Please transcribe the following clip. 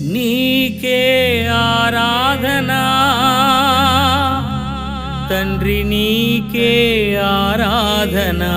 నీకే ఆరాధనా. తండ్రి నీకే ఆరాధనా.